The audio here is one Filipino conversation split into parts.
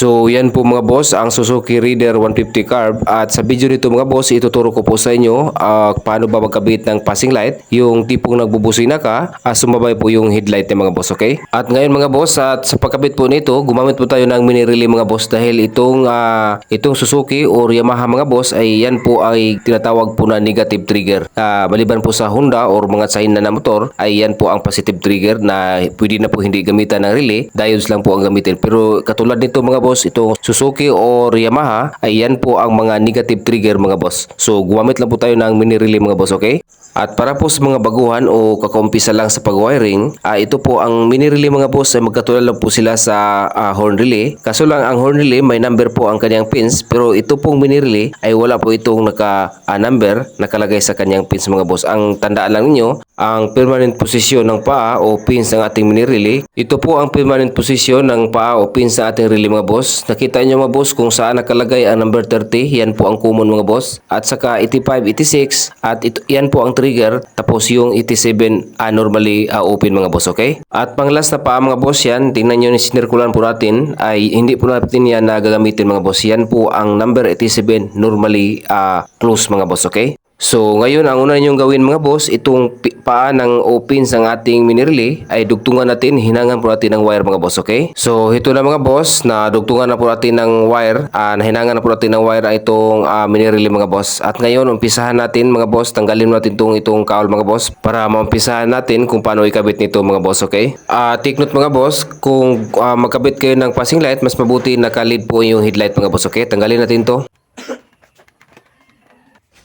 So yan po mga boss ang Suzuki Reader 150 carb. At sa video nito mga boss ituturo ko po sa inyo ah, paano ba magkabit ng passing light yung tipong nagbubusina ka at sumabay po yung headlight ng mga boss okay? At ngayon mga boss at sa pagkabit po nito gumamit po tayo ng mini relay mga boss dahil itong ah, itong Suzuki or Yamaha mga boss ay yan po ay tinatawag po na negative trigger. Ah, maliban po sa Honda or mga China na motor ay yan po ang positive trigger na pwede na po hindi gamitan ng relay. Diodes lang po ang gamitin. Pero katulad nito mga boss ito Suzuki or Yamaha ay yan po ang mga negative trigger mga boss so gumamit lang po tayo ng mini relay mga boss okay at para po sa mga baguhan o kakaumpisa lang sa pag-wiring, ah, ito po ang mini relay mga boss ay magkatulad lang po sila sa ah, horn relay. Kaso lang ang horn relay may number po ang kanyang pins pero ito pong mini relay ay wala po itong naka ah, number nakalagay sa kanyang pins mga boss. Ang tandaan lang ninyo, ang permanent posisyon ng paa o pins ng ating mini relay, ito po ang permanent posisyon ng paa o pins ng ating relay mga boss. Nakita niyo mga boss kung saan nakalagay ang number 30, yan po ang common mga boss. At saka 85, 86 at ito, yan po ang trigger. Tapos yung 87 ah, normally ah, open mga boss okay? At pang last na pa mga boss yan. Tingnan nyo ni sinirkulan po natin. Ay hindi po natin yan na gagamitin mga boss. Yan po ang number 87 normally ah, close mga boss okay So ngayon ang una ninyong gawin mga boss, itong paa ng opins ng ating mini relay ay dugtungan natin, hinangan po natin ng wire mga boss, okay? So ito na mga boss, na dugtungan na po natin ng wire, ah, nahinangan na po natin ng wire ay itong ah, mini relay mga boss. At ngayon umpisahan natin mga boss, tanggalin natin itong itong kaul mga boss para maumpisahan natin kung paano ikabit nito mga boss, okay? Ah, take note mga boss, kung ah, magkabit kayo ng passing light, mas mabuti nakalid po yung headlight mga boss, okay? Tanggalin natin to.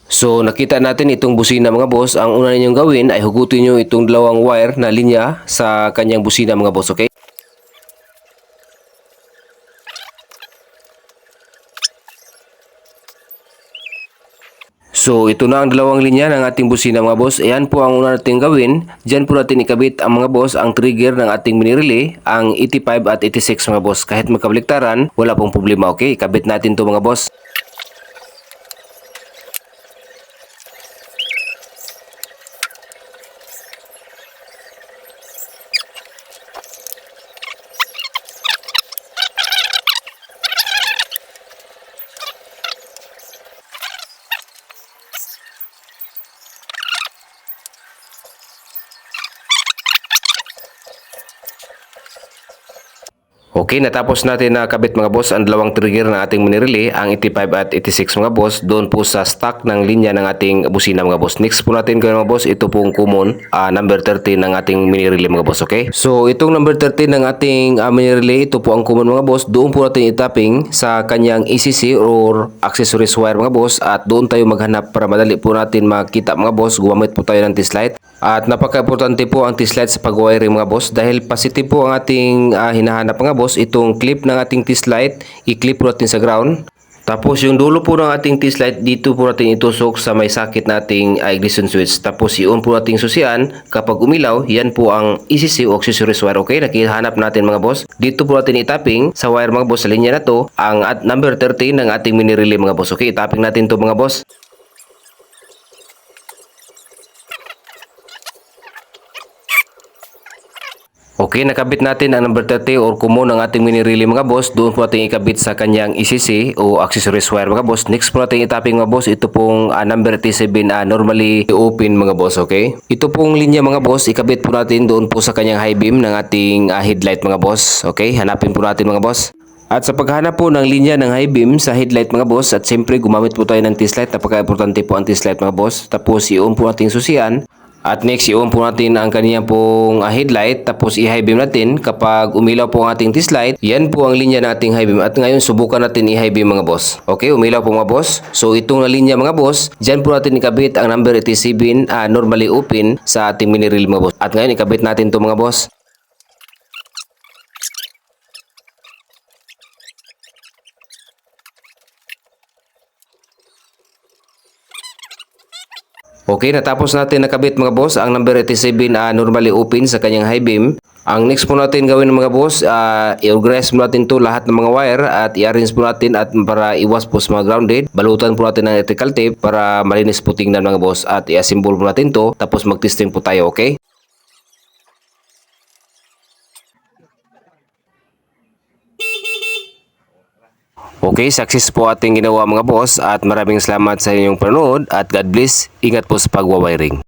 So nakita natin itong busina mga boss, ang una ninyong gawin ay hugutin nyo itong dalawang wire na linya sa kanyang busina mga boss, okay? So ito na ang dalawang linya ng ating busina mga boss. Ayan po ang una natin gawin. Diyan po natin ikabit ang mga boss, ang trigger ng ating mini relay, ang 85 at 86 mga boss. Kahit magkabaliktaran, wala pong problema okay. Ikabit natin to mga boss. Okay, natapos natin na kabit mga boss ang dalawang trigger ng ating mini relay, ang 85 at 86 mga boss, doon po sa stock ng linya ng ating busina mga boss. Next po natin gawin mga boss, ito pong common ah, number 13 ng ating mini relay mga boss, okay? So, itong number 13 ng ating ah, mini relay, ito po ang common mga boss, doon po natin itapping sa kanyang ECC or accessories wire mga boss at doon tayo maghanap para madali po natin makita mga boss, gumamit po tayo ng light. At napaka-importante po ang light sa pag-wiring mga boss dahil positive po ang ating ah, hinahanap mga boss, itong clip ng ating test light, i-clip po natin sa ground. Tapos yung dulo po ng ating test light dito po natin itusok sa may sakit nating ignition switch. Tapos i-on po nating susian kapag umilaw, yan po ang ECC o accessories wire. Okay, nakihanap natin mga boss. Dito po natin itapping sa wire mga boss sa linya na to ang at number 13 ng ating mini relay mga boss. Okay, itapping natin to mga boss. Okay, nakabit natin ang number 30 or common ng ating mini relay mga boss. Doon po natin ikabit sa kanyang ECC o accessories wire mga boss. Next po natin itapping mga boss. Ito pong ah, number 37 ah, normally open mga boss, okay? Ito pong linya mga boss, ikabit po natin doon po sa kanyang high beam ng ating ah, headlight mga boss. Okay, hanapin po natin mga boss. At sa paghanap po ng linya ng high beam sa headlight mga boss at siyempre gumamit po tayo ng test light. Napaka-importante po ang test light mga boss. Tapos i-on po natin susian. At next, i-on po natin ang kanya pong ah, headlight tapos i-high beam natin. Kapag umilaw po ang ating test light, yan po ang linya ating high beam. At ngayon, subukan natin i-high beam mga boss. Okay, umilaw po mga boss. So, itong na linya mga boss, dyan po natin ikabit ang number 87 ah, normally open sa ating mini reel mga boss. At ngayon, ikabit natin to mga boss. Okay, natapos natin nakabit mga boss ang number 87 ah, normally open sa kanyang high beam. Ang next po natin gawin mga boss, uh, i-organize po natin to lahat ng mga wire at i-arrange po natin at para iwas po sa mga grounded. Balutan po natin ng electrical tape para malinis po tingnan mga boss at i-assemble po natin to tapos mag-testing po tayo, okay? Okay, success po ating ginawa mga boss at maraming salamat sa inyong panonood at God bless. Ingat po sa pagwawiring.